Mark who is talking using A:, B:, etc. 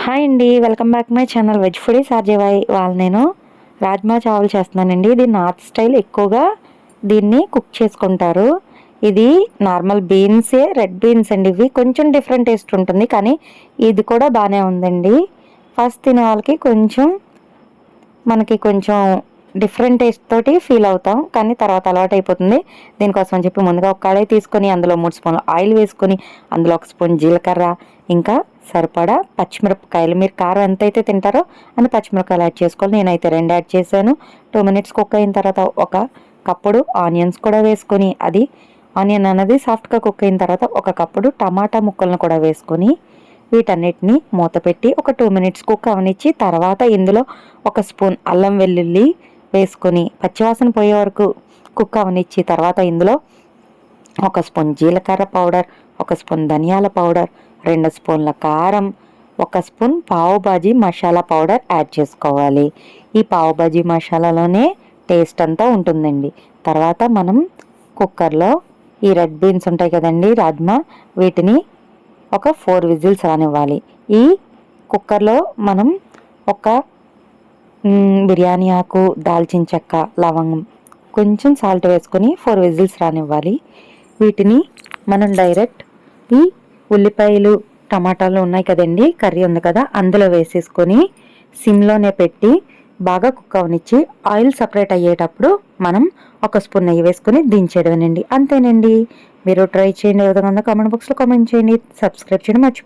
A: Hi అండి welcome back my channel veg foodie సార్జేవాయ్ వాళ్ళు నేను రాజ్మా చావల్ చేస్తున్నానండి. ఇది నార్త్ స్టైల్ ఎక్కువగా దీన్ని కుక్ చేసుకుంటారు. ఇది నార్మల్ బీన్సే రెడ్ బీన్స్ అండి. ఇవి కొంచెం డిఫరెంట్ టేస్ట్ ఉంటుంది కానీ ఇది కూడా బాగానే ఉందండి. ఫస్ట్ తినే వాళ్ళకి కొంచెం మనకి కొంచెం డిఫరెంట్ టేస్ట్ తోటి ఫీల్ అవుతాం. కానీ తర్వాత అలవాటు అయిపోతుంది దీనికోసం అని చెప్పి ముందుగా ఒక కడాయి తీసుకొని అందులో మూడు స్పూన్లు ఆయిల్ వేసుకొని అందులో ఒక స్పూన్ జీలకర్ర ఇంకా సరిపడా పచ్చిమిరపకాయలు. మీరు కారం ఎంత అయితే తింటారో అని పచ్చిమిరపకాయలు యాడ్ చేసుకోవాలి. నేనైతే రెండు యాడ్ చేశాను. టూ మినిట్స్ కుక్ అయిన తర్వాత ఒక కప్పుడు ఆనియన్స్ కూడా వేసుకొని అది ఆనియన్ అనేది సాఫ్ట్గా కుక్ అయిన తర్వాత ఒక కప్పుడు టమాటా ముక్కలను కూడా వేసుకొని వీటన్నిటిని మూత పెట్టి ఒక టూ మినిట్స్ కుక్ అవనిచ్చి తర్వాత ఇందులో ఒక స్పూన్ అల్లం వెల్లుల్లి వేసుకొని పచ్చివాసన పోయే వరకు కుక్ అవనిచ్చి తర్వాత ఇందులో ఒక స్పూన్ జీలకర్ర పౌడర్ ఒక స్పూన్ ధనియాల పౌడర్ రెండు స్పూన్ల కారం ఒక spoon pav bhaji masala powder add చేసుకోవాలి. ఈ పావుబాజీ మసాలాలోనే టేస్ట్ అంతా ఉంటుందండి. తర్వాత మనం కుక్కర్లో ఈ రెడ్ బీన్స్ ఉంటాయి కదండి రాజ్మా వీటిని ఒక ఫోర్ విజిల్స్ రానివ్వాలి. ఈ కుక్కర్లో మనం ఒక బిర్యానీ ఆకు దాల్చిన చెక్క లవంగం కొంచెం సాల్ట్ వేసుకొని ఫోర్ విజిల్స్ రానివ్వాలి. వీటిని మనం డైరెక్ట్ ఈ ఉల్లిపాయలు టమాటాలు ఉన్నాయి కదండి కర్రీ ఉంది కదా అందులో వేసేసుకొని సిమ్లోనే పెట్టి బాగా కుక్ అవనిచ్చి ఆయిల్ సపరేట్ అయ్యేటప్పుడు మనం ఒక స్పూన్ నెయ్యి వేసుకొని దించేయడమేనండి. అంతేనండి. మీరు ట్రై చేయండి విధంగా కామెంట్ బాక్స్లో కామెంట్ చేయండి. సబ్స్క్రైబ్ చేయడం మర్చిపో